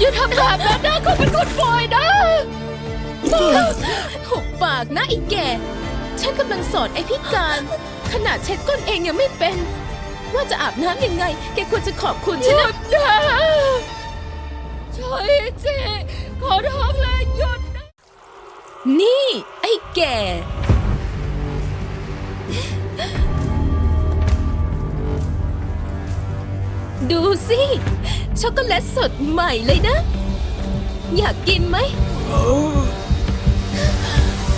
อย่าทำแบบนั้นนะเขาเป็นคนปล่อยนะหุบปากนะไอ้แก่ ฉันกำลังสอนไอ้พิการ ขนาดเช็ดก้นเองยังไม่เป็น ว่าจะอาบน้ำยังไง แกควรจะขอบคุณฉันยุนะดนะช่วยจีขอร้องเลยหยุดนะ นี่ ไอ้แก่ดูสิ ช็อกโกแลตสดใหม่เลยนะ อยากกินไหม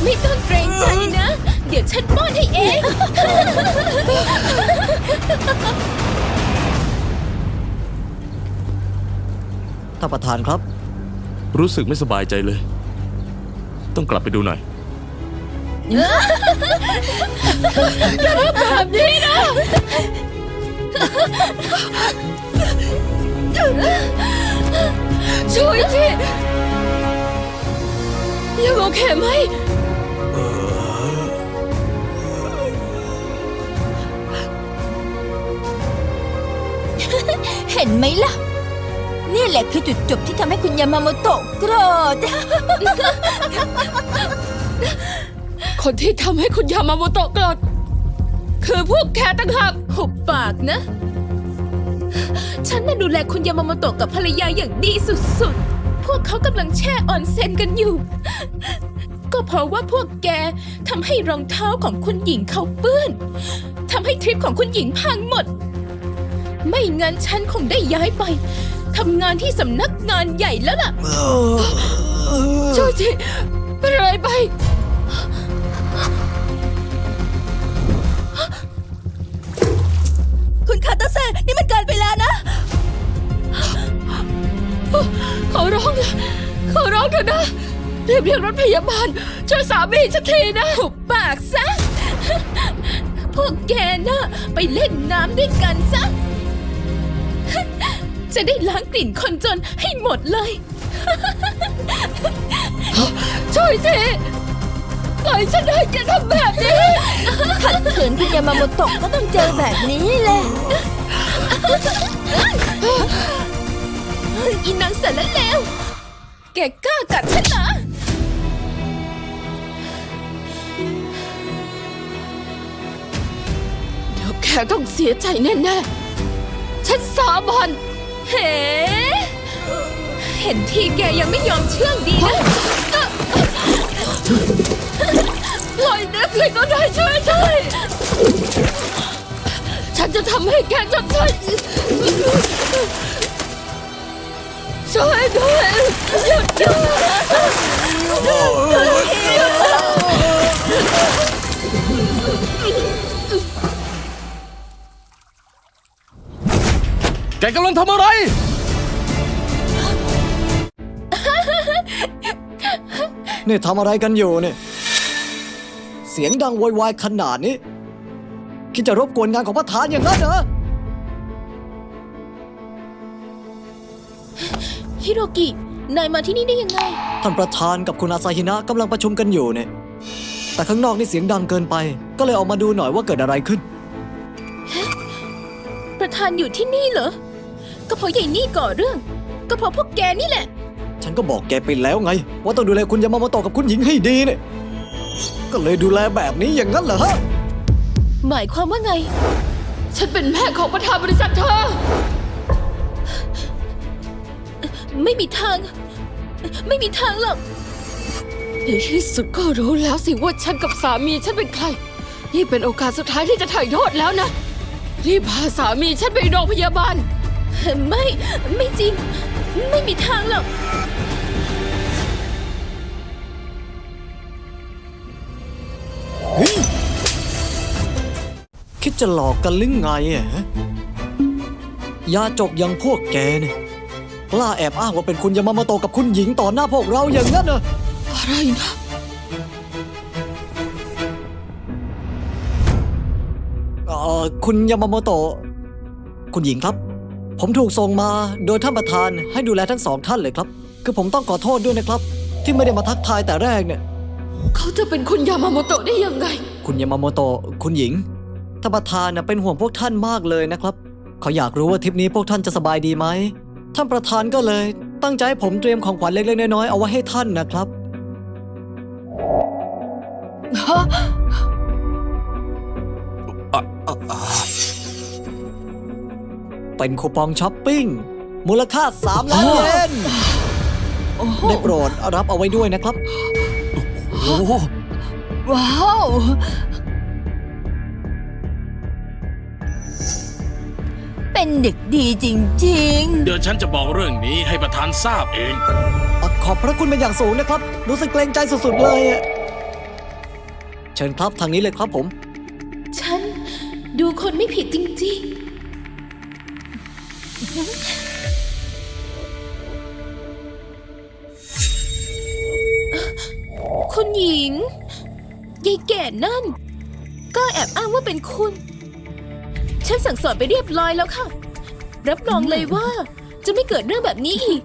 ไม่ต้องเกรงใจนะ เดี๋ยวฉันป้อนให้เอง ท่านประธานครับ รู้สึกไม่สบายใจเลย ต้องกลับไปดูหน่อย แบบนี้นะ ช่วยทียังโอเคไหม เห็นไหมล่ะ นี่แหละคือจุดจบที่ทำให้คุณยามาโมโตะโกรธ คนที่ทำให้คุณยามาโมโตะโกรธคือพวกแกต่างหากหุบปากนะ ฉันน่ะดูแลคุณยามาโมโตะกับภรรยาอย่างดีสุดๆ พวกเขากำลังแช่ออนเซ็นกันอยู่ ก็เพราะว่าพวกแกทำให้รองเท้าของคุณหญิงเขาเปื้อนทำให้ทริปของคุณหญิงพังหมด ไม่งั้นฉันคงได้ย้ายไปทำงานที่สำนักงานใหญ่แล้วล่ะช่วยทีเป็นอะไรไป ร้องนะขอร้องเถอะนะรีบเรียกรถพยาบาลช่วยสามีฉันทีนะหุบปากซะ พวกแกน่ะไปเล่นน้ำด้วยกันซะ จะได้ล้างกลิ่นคนจนให้หมดเลย ช่วยทีปล่อยฉันให้แกทำแบบนี้ ขัดขืนคุณยามาโมโตะก็ต้องเจอแบบนี้แหละ อีนางสารเลวแกกล้ากัดฉันเหรอเดี๋ยวแกต้องเสียใจแน่ๆ ฉันสาบานเฮ้เห็นทีแกยังไม่ยอมเชื่องดีนะปล่อยเด็กเลยก็ได้ช่วยช่วยฉันจะทำให้แกจดใช่ ช่วยด้วยหยุดหยุดแกกำลังทำอะไร นี่ทำอะไรกันอยู่เนี่ย เสียงดังโวยวายขนาดนี้ คิดจะรบกวนงานของประธานอย่างนั้นเหรอ ฮิโรกิ นายมาที่นี่ได้ยังไง ท่านประธานกับคุณอาซาฮินะกำลังประชุมกันอยู่เนี่ย แต่ข้างนอกนี่เสียงดังเกินไป ก็เลยออกมาดูหน่อยว่าเกิดอะไรขึ้น ประธานอยู่ที่นี่เหรอ ก็เพราะใหญ่นี่ก่อเรื่อง ก็เพราะพวกแกนี่แหละ ฉันก็บอกแกไปแล้วไง ว่าต้องดูแลคุณยามาโมโตะกับคุณหญิงให้ดีเนี่ย ก็เลยดูแลแบบนี้อย่างนั้นเหรอฮะ หมายความว่าไง ฉันเป็นแม่ของประธานบริษัทเธอ ไม่มีทาง ไม่มีทางหรอกในที่สุดก็รู้แล้วสิว่าฉันกับสามีฉันเป็นใคร นี่เป็นโอกาสสุดท้ายที่จะถ่ายโทษแล้วนะรีบพาสามีฉันไปโรงพยาบาล ไม่ไม่จริง ไม่มีทางหรอกคิดจะหลอกกันหรือไงอะฮะยาจกอย่างพวกแกเนี่ย กล้าแอบอ้างว่าเป็นคุณยามาโมโตะกับคุณหญิงต่อหน้าพวกเราอย่างนั้นเหรออะไรนะเอ่อคุณยามาโมโตะคุณหญิงครับ ผมถูกส่งมาโดยท่านประธานให้ดูแลทั้งสองท่านเลยครับ คือผมต้องขอโทษด้วยนะครับ ที่ไม่ได้มาทักทายแต่แรกเนี่ย เขาจะเป็นคุณยามาโมโตะได้ยังไง คุณยามาโมโตะคุณหญิงท่านประธานน่ะเป็นห่วงพวกท่านมากเลยนะครับ เขาอยากรู้ว่าทริปนี้พวกท่านจะสบายดีไหม ท่านประธานก็เลย ตั้งใจให้ผมเตรียมของขวัญเล็กๆน้อยๆเอาไว้ให้ท่านนะครับ เป็นคูปองช้อปปิ้ง มูลค่า 3 ล้านเยนได้โปรดรับเอาไว้ด้วยนะครับโอ้โหว้าว เป็นเด็กดีจริงเดี๋ยวฉันจะบอกเรื่องนี้ให้ประธานทราบเองขอบพระคุณเป็นอย่างสูงนะครับ รู้สึกเกรงใจสุดๆเลยอะเชิญครับทางนี้เลยครับผม ฉันดูคนไม่ผิดจริงๆ คุณหญิงยายแก่นั่น ก็แอบอ้างว่าเป็นคุณ ฉันสั่งสอนไปเรียบร้อยแล้วค่ะ รับรองเลยว่าจะไม่เกิดเรื่องแบบนี้อีก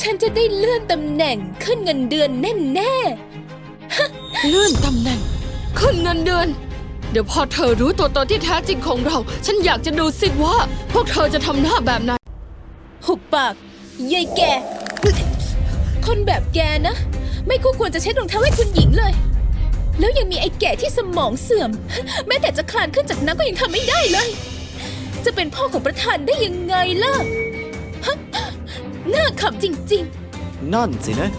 ฉันจะได้เลื่อนตำแหน่งขึ้นเงินเดือนแน่ๆเลื่อนตำแหน่งขึ้นเงินเดือน เดี๋ยวพอเธอรู้ตัวตนที่แท้จริงของเรา ฉันอยากจะดูสิว่า พวกเธอจะทำหน้าแบบไหน หุบปากยายแก คนแบบแกนะ ไม่คู่ควรจะใช้รองเท้าให้คุณหญิงเลย แล้วยังมีไอ้แก่ที่สมองเสื่อม แม้แต่จะคลานขึ้นจากน้ำก็ยังทำไม่ได้เลย จะเป็นพ่อของประธานได้ยังไงล่ะฮะน่าขำจริง นั่นสินะ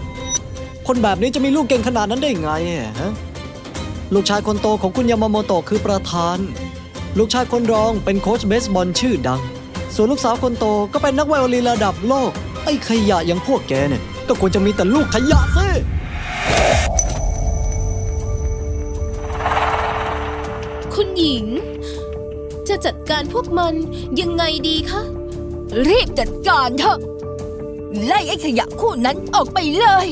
คนแบบนี้จะมีลูกเก่งขนาดนั้นได้ไงอะฮะลูกชายคนโตของคุณยามาโมโตะคือประธาน ลูกชายคนรองเป็นโค้ชเบสบอลชื่อดัง ส่วนลูกสาวคนโตก็เป็นนักไวโอลินระดับโลก ไอ้ขยะอย่างพวกแกเนี่ย ก็ควรจะมีแต่ลูกขยะสิ หญิง จะจัดการพวกมันยังไงดีคะๆรีบจัดการเถอะ ไล่ไอ้ขยะคู่นั้นออกไปเลย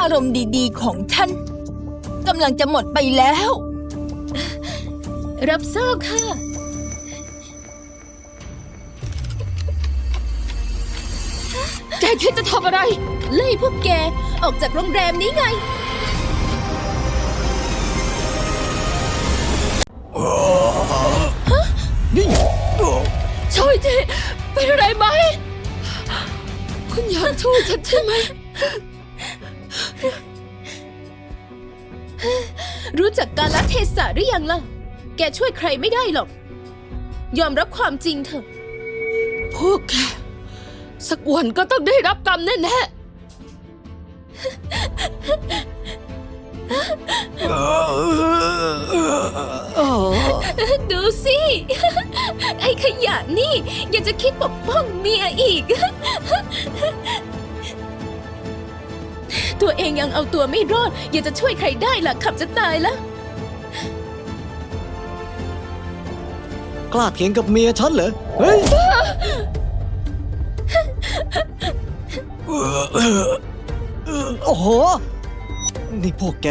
อารมณ์ดีๆของฉันกำลังจะหมดไปแล้ว รับทราบค่ะ แกคิดจะทำอะไร ไล่พวกแกออกจากโรงแรมนี้ไง ยอยากช่ฉันใช่ไหม รู้จักกาลเทศะหรือยังล่ะ แกช่วยใครไม่ได้หรอก ยอมรับความจริงเถอะ พวกแก สักวันก็ต้องได้รับกรรมแน่ๆ ดูสิ ไอ้ขยะนี่ยังจะคิดปกป้องเมียอีก ตัวเองยังเอาตัวไม่รอด ยังจะช่วยใครได้ล่ะขับจะตายละกล้าเถียงกับเมียฉันเหรอ เฮ้ย โอ้โห นี่พวกแก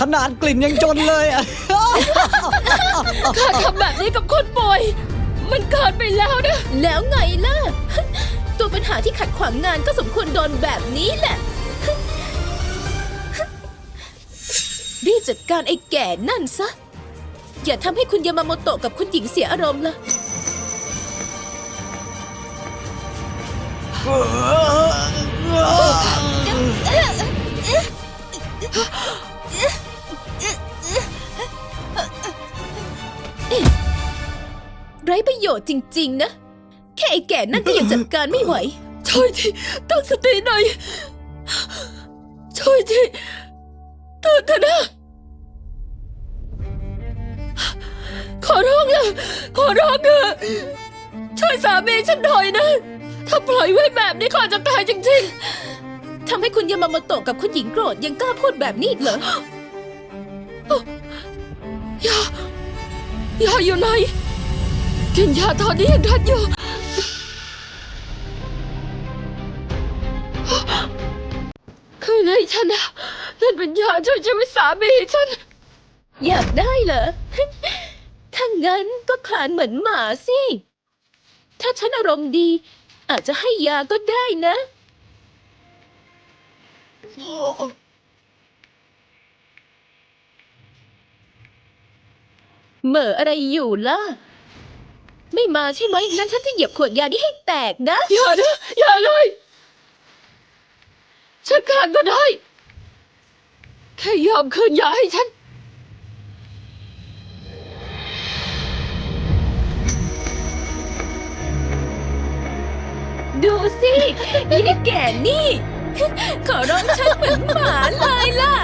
ขนาดกลิ่นยังจนเลยอะการทำแบบนี้กับคนป่วย มันเกินไปแล้วนะ แล้วไงล่ะ ตัวปัญหาที่ขัดขวางงานก็สมควรโดนแบบนี้แหละ รีบจัดการไอ้แก่นั่นซะ อย่าทำให้คุณยามาโมโตะกับคุณหญิงเสียอารมณ์ละ ไร้ประโยชน์จริง ๆ นะ แค่ไอ้แก่นั่นก็ยังจัดการไม่ไหว ช่วยทีตั้งสติหน่อย ช่วยทีตื่นเถอะนะ ขอร้องละขอร้องเถอะช่วยสามีฉันหน่อยนะ ถ้าปล่อยไว้แบบนี้ก็อาจะตายจริง ๆ ทำให้คุณยามาโมโตะกับคุณหญิงโกรธยังกล้าพูดแบบนี้อีกเหรอ ยายาอยู่ไหนกินยาตอนนี้ยังทันอยู่ คือไงฉันนะนั่นเป็นยาช่วยชีวิตสามีฉัน อยากได้เหรอ ถ้างั้นก็คลานเหมือนหมาสิ ถ้าฉันอารมณ์ดี อาจจะให้ยาก็ได้นะ เหม่ออะไรอยู่ล่ะ ไม่มาใช่ไหมงั้นฉันจะเหยียบขวดยานี้ให้แตกนะ อย่านะอย่าเลย ฉันขาดก็ได้ แค่ยอมคืนยาให้ฉัน ดูสิยี่แก่นี่ ขอร้องฉันเหมือนหมาเลยล่ะ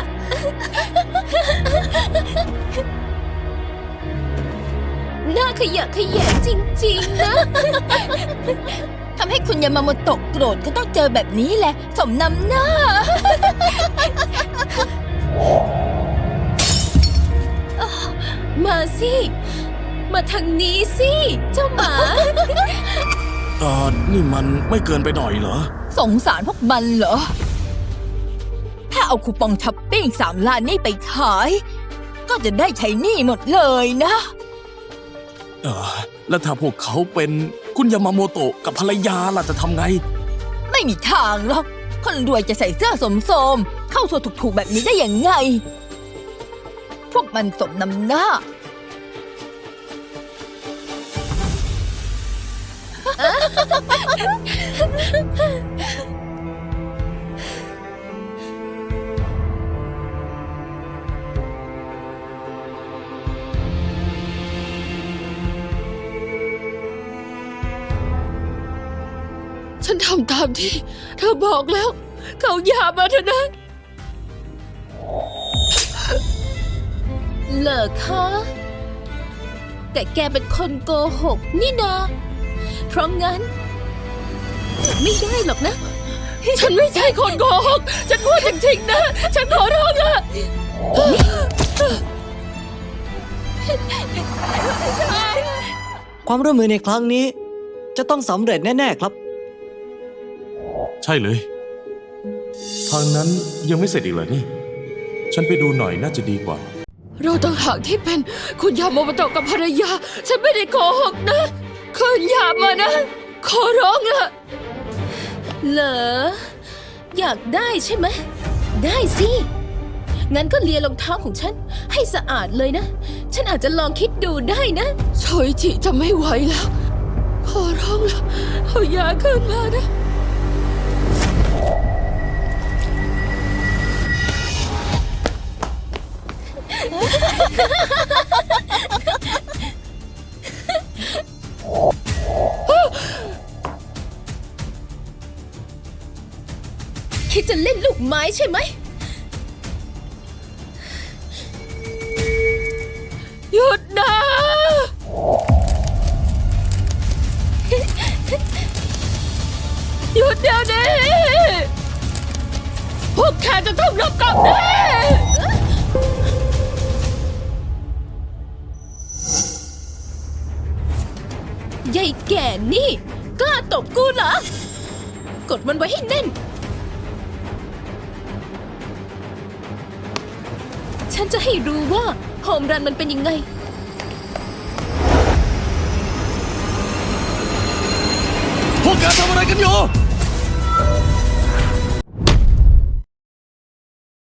หน้าขยะแขยะจริง ๆ นะ ทำให้คุณยามาโมโตะโกรธก็ต้องเจอแบบนี้แหละ สมนำหน้า มาสิ มาทางนี้สิ เจ้าหมา เออนี่มันไม่เกินไปหน่อยเหรอ สงสารพวกมันเหรอ ถ้าเอาคูปองช้อปปิ้งสามล้านนี่ไปขาย ก็จะได้ใช้หนี้หมดเลยนะ เออ แล้วถ้าพวกเขาเป็นคุณยามาโมโตะกับภรรยาล่ะจะทำไง ไม่มีทางหรอก คนรวยจะใส่เสื้อสมโสม เข้าทัวร์ถูกๆแบบนี้ได้ยังไง พวกมันสมน้ำหน้า ฉันทำตามที่ เธอบอกแล้ว เขาอย่ามาเถอะนะ เหรอคะ แต่แกเป็นคนโกหกนี่นา เพราะงั้น ไม่ได้หรอกนะ ฉันไม่ใช่คนโกหก ฉันพูดจริงๆนะ ฉันขอร้องละความร่วมมือในครั้งนี้ จะต้องสำเร็จแน่ ๆ ครับ ใช่เลย ทางนั้นยังไม่เสร็จอีกเหรอนี่ ฉันไปดูหน่อยน่าจะดีกว่า เราต่างหากที่เป็นคุณยาโมโมโตะกับภรรยา ฉันไม่ได้โกหกนะ คืนยามานะ ขอร้องละเหรอ อยากได้ใช่ไหม ได้สิ งั้นก็เลียรองเท้าของฉัน ให้สะอาดเลยนะ ฉันอาจจะลองคิดดูได้นะโชยจิจะไม่ไหวแล้ว ขอร้องละเอายาคืนมานะ คิดจะเล่นลูกไม้ใช่ไหม หยุดนะ หยุดเดี๋ยวนี้ พวกแกจะต้องรับกรรมแน่ ยายแก่นี่ กล้าตบกูเหรอ กดมันไว้ให้แน่น ฉันจะให้รู้ว่าโฮมรันมันเป็นยังไง พวกแกทำอะไรกันอยู่